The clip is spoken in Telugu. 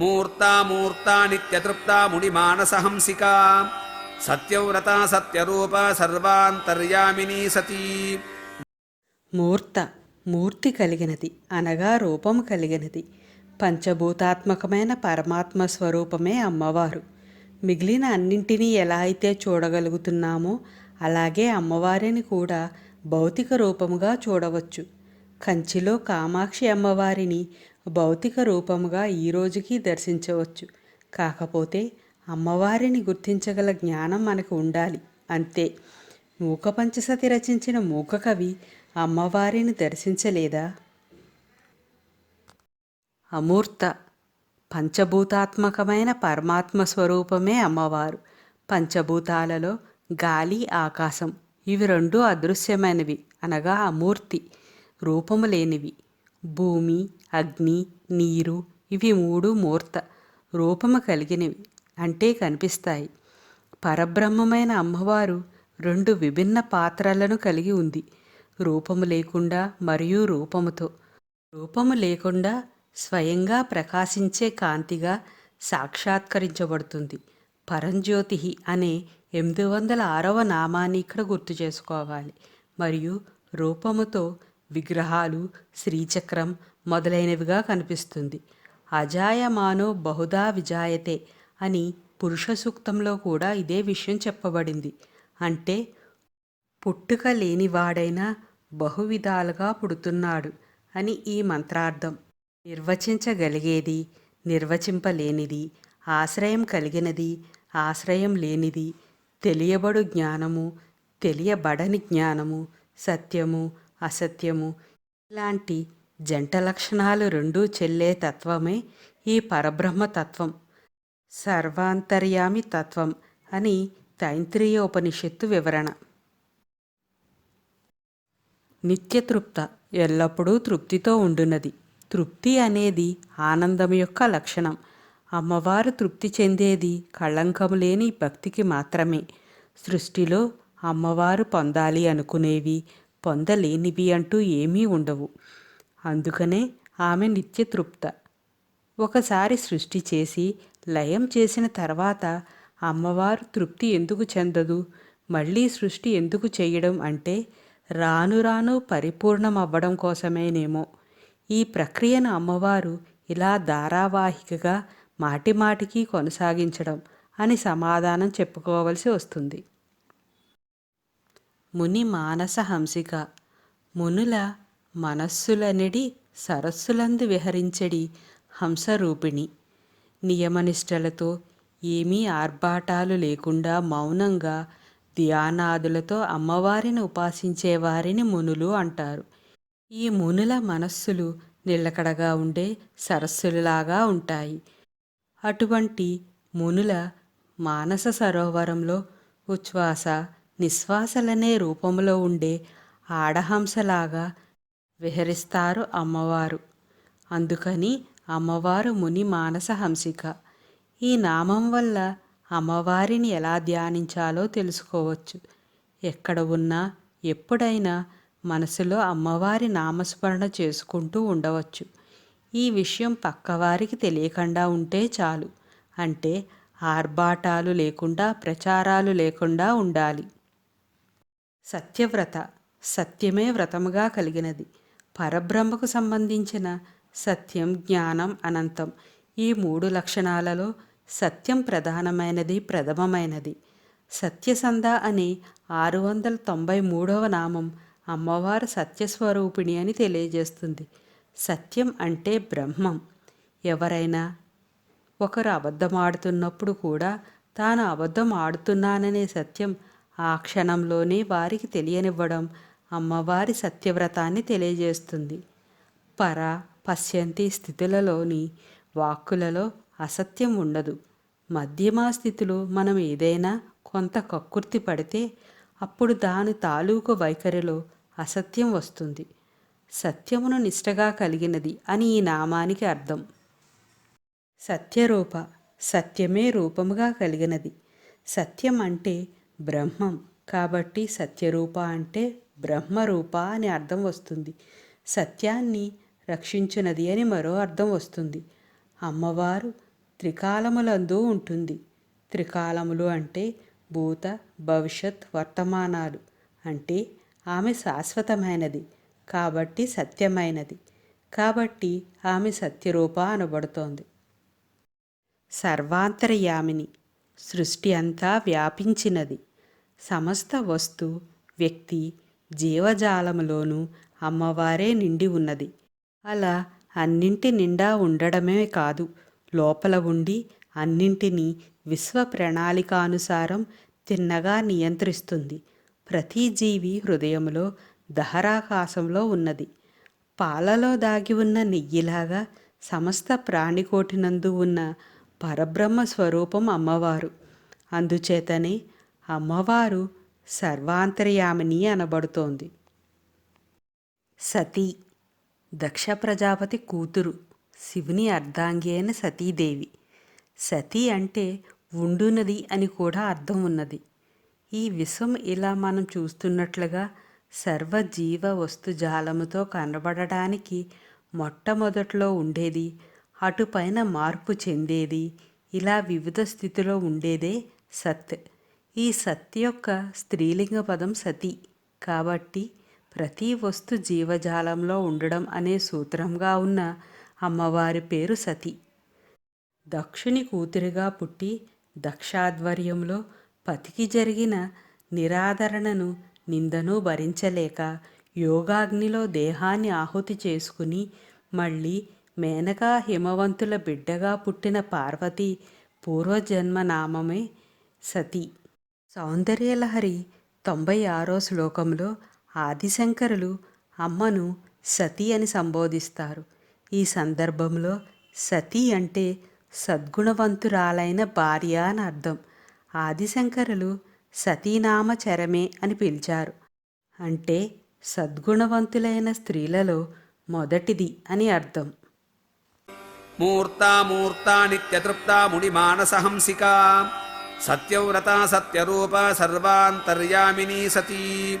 మూర్తా మూర్తా నిత్యతృప్తా ముడిమానసహంసికా సత్యవ్రత సత్యరూప సర్వాంతర్యామినీ సతీ. మూర్త మూర్తి కలిగినది అనగా రూపము కలిగినది. పంచభూతాత్మకమైన పరమాత్మ స్వరూపమే అమ్మవారు. మిగిలిన అన్నింటినీ ఎలా అయితే చూడగలుగుతున్నామో అలాగే అమ్మవారిని కూడా భౌతిక రూపముగా చూడవచ్చు. కంచిలో కామాక్షి అమ్మవారిని భౌతిక రూపముగా ఈ రోజుకి దర్శించవచ్చు. కాకపోతే అమ్మవారిని గుర్తించగల జ్ఞానం మనకు ఉండాలి. అంతే. మూక పంచసతి రచించిన మూక కవి అమ్మవారిని దర్శించలేదా? అమూర్త పంచభూతాత్మకమైన పరమాత్మ స్వరూపమే అమ్మవారు. పంచభూతాలలో గాలి ఆకాశం ఇవి రెండు అదృశ్యమైనవి అనగా అమూర్తి రూపము లేనివి. భూమి అగ్ని నీరు ఇవి మూడు మూర్త రూపము కలిగినవి అంటే కనిపిస్తాయి. పరబ్రహ్మమైన అమ్మవారు రెండు విభిన్న పాత్రలను కలిగి ఉంది. రూపము లేకుండా మరియు రూపముతో. రూపము లేకుండా స్వయంగా ప్రకాశించే కాంతిగా సాక్షాత్కరించబడుతుంది. పరంజ్యోతి అనే ఎనిమిది వందల ఆరవ నామాన్ని ఇక్కడ గుర్తు చేసుకోవాలి. మరియు రూపముతో విగ్రహాలు శ్రీచక్రం మొదలైనవిగా కనిపిస్తుంది. అజాయమానో బహుదా విజాయతే అని పురుష సూక్తంలో కూడా ఇదే విషయం చెప్పబడింది. అంటే పుట్టుక లేనివాడైనా బహువిధాలుగా పుడుతున్నాడు అని ఈ మంత్రార్థం. నిర్వచించగలిగేది నిర్వచింపలేనిది ఆశ్రయం కలిగినది ఆశ్రయం లేనిది తెలియబడు జ్ఞానము తెలియబడని జ్ఞానము సత్యము అసత్యము ఇలాంటి జంట లక్షణాలు రెండూ చెల్లే తత్వమే ఈ పరబ్రహ్మ తత్వం. సర్వాంతర్యామి తత్వం అని తైంత్రీయ ఉపనిషత్తు వివరణ. నిత్యతృప్త ఎల్లప్పుడూ తృప్తితో ఉండునది. తృప్తి అనేది ఆనందం యొక్క లక్షణం. అమ్మవారు తృప్తి చెందేది కళంకం లేని భక్తికి మాత్రమే. సృష్టిలో అమ్మవారు పొందాలి అనుకునేవి పొందలేనివి అంటూ ఏమీ ఉండవు. అందుకనే ఆమె నిత్యతృప్త ఒకసారి సృష్టి చేసి లయం చేసిన తర్వాత అమ్మవారు తృప్తి ఎందుకు చెందదు? మళ్ళీ సృష్టి ఎందుకు చేయడం అంటే రాను రాను పరిపూర్ణం అవ్వడం కోసమేనేమో. ఈ ప్రక్రియను అమ్మవారు ఇలా ధారావాహికగా మాటిమాటికి కొనసాగించడం అని సమాధానం చెప్పుకోవలసి వస్తుంది. ముని మానస హంసిక మునుల మనస్సులనిడి సరస్సులందు విహరించడి హంసరూపిణి. నియమనిష్టలతో ఏమీ ఆర్భాటాలు లేకుండా మౌనంగా ధ్యానాదులతో అమ్మవారిని ఉపాసించే వారిని మునులు అంటారు. ఈ మునుల మనస్సులు నిలకడగా ఉండే సరస్సులలాగా ఉంటాయి. అటువంటి మునుల మానస సరోవరంలో ఉచ్ఛ్వాస నిశ్వాసలనే రూపంలో ఉండే ఆడహంసలాగా విహరిస్తారు అమ్మవారు. అందుకని అమ్మవారు ముని మానస హంసిక. ఈ నామం వల్ల అమ్మవారిని ఎలా ధ్యానించాలో తెలుసుకోవచ్చు. ఎక్కడ ఉన్నా ఎప్పుడైనా మనసులో అమ్మవారి నామస్మరణ చేసుకుంటూ ఉండవచ్చు. ఈ విషయం పక్కవారికి తెలియకుండా ఉంటే చాలు. అంటే ఆర్భాటాలు లేకుండా ప్రచారాలు లేకుండా ఉండాలి. సత్యవ్రత. సత్యమే వ్రతముగా కలిగినది. పరబ్రహ్మకు సంబంధించిన సత్యం జ్ఞానం అనంతం. ఈ మూడు లక్షణాలలో సత్యం ప్రధానమైనది ప్రథమమైనది. సత్యసంధ అని ఆరు వందల తొంభై మూడవ నామం అమ్మవారు సత్యస్వరూపిణి అని తెలియజేస్తుంది. సత్యం అంటే బ్రహ్మం. ఎవరైనా ఒకరు అబద్ధం ఆడుతున్నప్పుడు కూడా తాను అబద్ధం ఆడుతున్నాననే సత్యం ఆ క్షణంలోనే వారికి తెలియనివ్వడం అమ్మవారి సత్యవ్రతాన్ని తెలియజేస్తుంది. పర పశ్యంతి స్థితులలోని వాక్కులలో అసత్యం ఉండదు. మధ్యమా స్థితిలో మనం ఏదైనా కొంత కక్కుర్తి పడితే అప్పుడు దాని తాలూకు వైఖరిలో అసత్యం వస్తుంది. సత్యమును నిష్టగా కలిగినది అని ఈ నామానికి అర్థం. సత్యరూప సత్యమే రూపముగా కలిగినది. సత్యం అంటే బ్రహ్మం కాబట్టి సత్యరూప అంటే బ్రహ్మరూప అని అర్థం వస్తుంది. సత్యాన్ని రక్షించునది అని మరో అర్థం వస్తుంది. అమ్మవారు త్రికాలములందు ఉంటుంది. త్రికాలములు అంటే భూత భవిష్యత్ వర్తమానాలు. అంటే ఆమె శాశ్వతమైనది కాబట్టి సత్యమైనది. కాబట్టి ఆమె సత్యరూప అనబడుతోంది. సర్వాంతర్యామిని సృష్టి అంతా వ్యాపించినది. సమస్త వస్తు వ్యక్తి జీవజాలములోనూ అమ్మవారే నిండి ఉన్నది. అలా అన్నింటి నిండా ఉండడమే కాదు లోపల ఉండి అన్నింటినీ విశ్వ ప్రణాళికానుసారం తిన్నగా నియంత్రిస్తుంది. ప్రతి జీవి హృదయంలో దహరాకాశంలో ఉన్నది. పాలలో దాగి ఉన్న నెయ్యిలాగా సమస్త ప్రాణికోటినందు ఉన్న పరబ్రహ్మ స్వరూపం అమ్మవారు. అందుచేతనే అమ్మవారు సర్వాంతర్యామిని అనబడుతోంది. సతీ దక్ష ప్రజాపతి కూతురు శివుని అర్ధాంగి అయిన సతీదేవి. సతీ అంటే ఉండునది అని కూడా అర్థం ఉన్నది. ఈ విశ్వం ఇలా మనం చూస్తున్నట్లుగా సర్వజీవ వస్తుజాలముతో కనబడడానికి మొట్టమొదట్లో ఉండేది అటుపైన మార్పు చెందేది ఇలా వివిధ స్థితిలో ఉండేదే సత్. ఈ సత్ యొక్క స్త్రీలింగ పదం సతి. కాబట్టి ప్రతి వస్తు జీవజాలంలో ఉండడం అనే సూత్రంగా ఉన్న అమ్మవారి పేరు సతి. దక్షుని కూతురిగా పుట్టి దక్షాధ్వర్యంలో పతికి జరిగిన నిరాదరణను నిందను భరించలేక యోగాగ్నిలో దేహాన్ని ఆహుతి చేసుకుని మళ్ళీ మేనకా హిమవంతుల బిడ్డగా పుట్టిన పార్వతి పూర్వజన్మ నామమే సతి. సౌందర్యలహరి తొంభై ఆరో శ్లోకంలో ఆదిశంకరులు అమ్మను సతి అని సంబోధిస్తారు. ఈ సందర్భంలో సతి అంటే సద్గుణవంతురాలైన భార్య అని అర్థం. ఆదిశంకరులు సతీనామ చరమే అని పిలిచారు. అంటే సద్గుణవంతులైన స్త్రీలలో మొదటిది అని అర్థం. మూర్తామూర్తా ముని మానసహంసికా సత్యవ్రత సత్యరూప సర్వాంతర్యామిని సతీ.